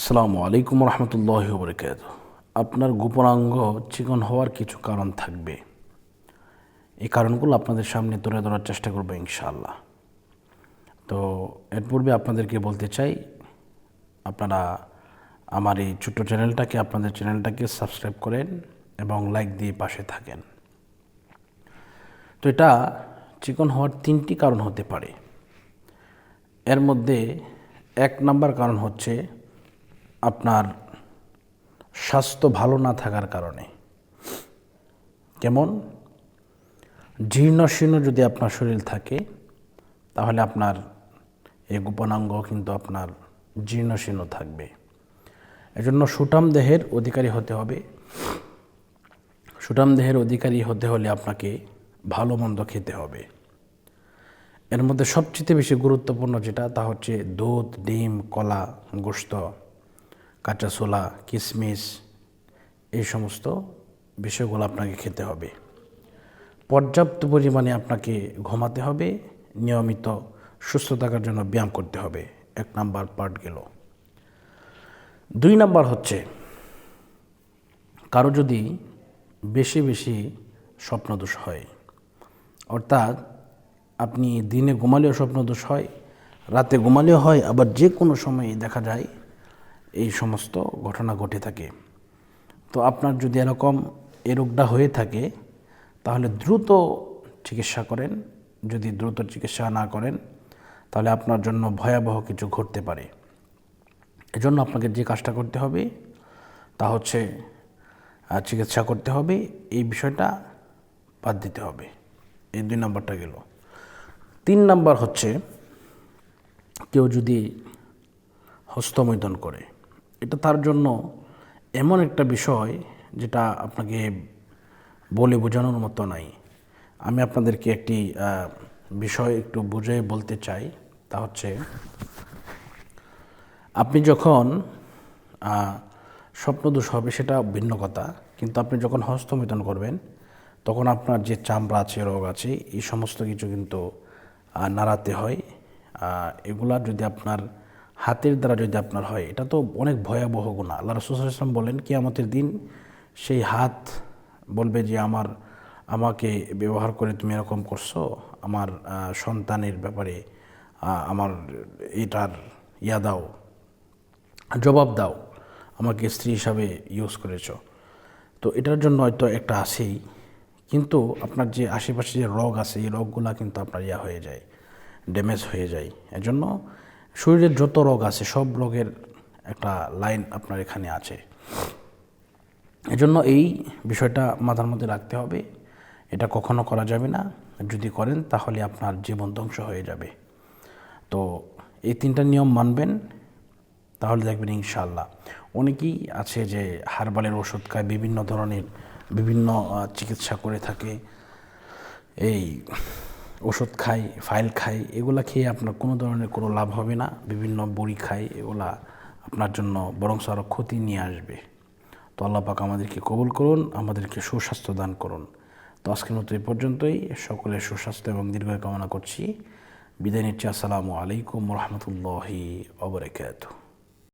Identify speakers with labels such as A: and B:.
A: আসসালামু আলাইকুম রহমতুল্লাহ বরকাত আপনার গোপনাঙ্গ চিকন হওয়ার কিছু কারণ থাকবে। এই কারণগুলো আপনাদের সামনে তুলে ধরার চেষ্টা করব ইনশাআল্লাহ। তো এর পূর্বে আপনাদেরকে বলতে চাই, আপনারা আমার এই ছোট্ট চ্যানেলটাকে, আপনাদের চ্যানেলটাকে সাবস্ক্রাইব করেন এবং লাইক দিয়ে পাশে থাকেন। তো এটা চিকন হওয়ার তিনটি কারণ হতে পারে। এর মধ্যে এক নাম্বার কারণ হচ্ছে আপনার স্বাস্থ্য ভালো না থাকার কারণে। কেমন? জীর্ণশীর্ণ যদি আপনার শরীর থাকে, তাহলে আপনার এই গোপনাঙ্গ কিন্তু আপনার জীর্ণশীর্ণ থাকবে। এজন্য সুটাম দেহের অধিকারী হতে হবে। সুটাম দেহের অধিকারী হতে হলে আপনাকে ভালো মন্দ খেতে হবে। এর মধ্যে সবচেয়ে বেশি গুরুত্বপূর্ণ যেটা, তা হচ্ছে দুধ, ডিম, কলা গোস্ত কাঁচা ছোলা কিশমিশ এই সমস্ত বিষয়গুলো আপনাকে খেতে হবে। পর্যাপ্ত পরিমাণে আপনাকে ঘুমাতে হবে, নিয়মিত সুস্থ থাকার জন্য ব্যায়াম করতে হবে। এক নাম্বার পার্ট গেল। দুই নাম্বার হচ্ছে, কারও যদি বেশি বেশি স্বপ্নদোষ হয়, অর্থাৎ আপনি দিনে ঘুমালেও স্বপ্নদোষ হয়, রাতে ঘুমালেও হয়, আবার যে কোনো সময়ে দেখা যায় এই সমস্ত ঘটনা ঘটে থাকে। তো আপনার যদি এরকম এ রোগটা হয়ে থাকে, তাহলে দ্রুত চিকিৎসা করেন। যদি দ্রুত চিকিৎসা না করেন, তাহলে আপনার জন্য ভয়াবহ কিছু ঘটতে পারে। এজন্য আপনাকে যে কাজটা করতে হবে, তা হচ্ছে চিকিৎসা করতে হবে। এই বিষয়টা বাদ দিতে হবে। এই দুই নম্বরটা গেল। তিন নাম্বার হচ্ছে, কেউ যদি হস্তমৈদন করে এটা তার জন্য এমন একটা বিষয় যেটা আপনাকে বলে বোঝানোর মতো নাই। আমি আপনাদেরকে একটি বিষয় একটু বুঝে বলতে চাই। তা হচ্ছে, আপনি যখন স্বপ্নদোষ হবে সেটা ভিন্ন কথা, কিন্তু আপনি যখন হস্তমিলন করবেন, তখন আপনার যে চামড়া আছে, রোগ আছে, এই সমস্ত কিছু কিন্তু নাড়াতে হয়। এগুলা যদি আপনার হাতের দ্বারা যদি আপনার হয়, এটা তো অনেক ভয়াবহ গুণা আল্লাহ রসুল ইসলাম বলেন কি আমাদের দিন সেই হাত বলবে যে, আমার, আমাকে ব্যবহার করে তুমি এরকম করছ, আমার সন্তানের ব্যাপারে আমার এটার ইয়া দাও, জবাব দাও, আমাকে স্ত্রী হিসাবে ইউজ করেছ। তো এটার জন্য হয়তো একটা আছেই, কিন্তু আপনার যে আশেপাশে যে রোগ আছে, এই রোগগুলা কিন্তু আপনার ইয়া হয়ে যায় ড্যামেজ হয়ে যায়। এজন্য শরীরের যত রোগ আছে, সব রোগের একটা লাইন আপনার এখানে আছে। এজন্য এই বিষয়টা মাথার মধ্যে রাখতে হবে। এটা কখনো করা যাবে না। যদি করেন, তাহলে আপনার জীবন ধ্বংস হয়ে যাবে। তো এই তিনটা নিয়ম মানবেন, তাহলে দেখবেন ইনশাল্লাহ অনেকেই আছে যে হারবালের ওষুধ খায়, বিভিন্ন ধরনের বিভিন্ন চিকিৎসা করে থাকে। এই ওষুধ খাই, ফাইল খাই, এগুলা খেয়ে আপনার কোনো ধরনের কোনো লাভ হবে না। বিভিন্ন বড়ি খাই, এগুলা আপনার জন্য বরং আরও ক্ষতি নিয়ে আসবে। তো আল্লাহ পাক আমাদেরকে কবুল করুন, আমাদেরকে সুস্বাস্থ্য দান করুন। তো আজকের মতো এই পর্যন্তই, সকলের সুস্বাস্থ্য এবং দীর্ঘ কামনা করছি। বিদায় নিচ্ছি, আসসালামু আলাইকুম রহমতুল্লাহি অবরাকাতুহ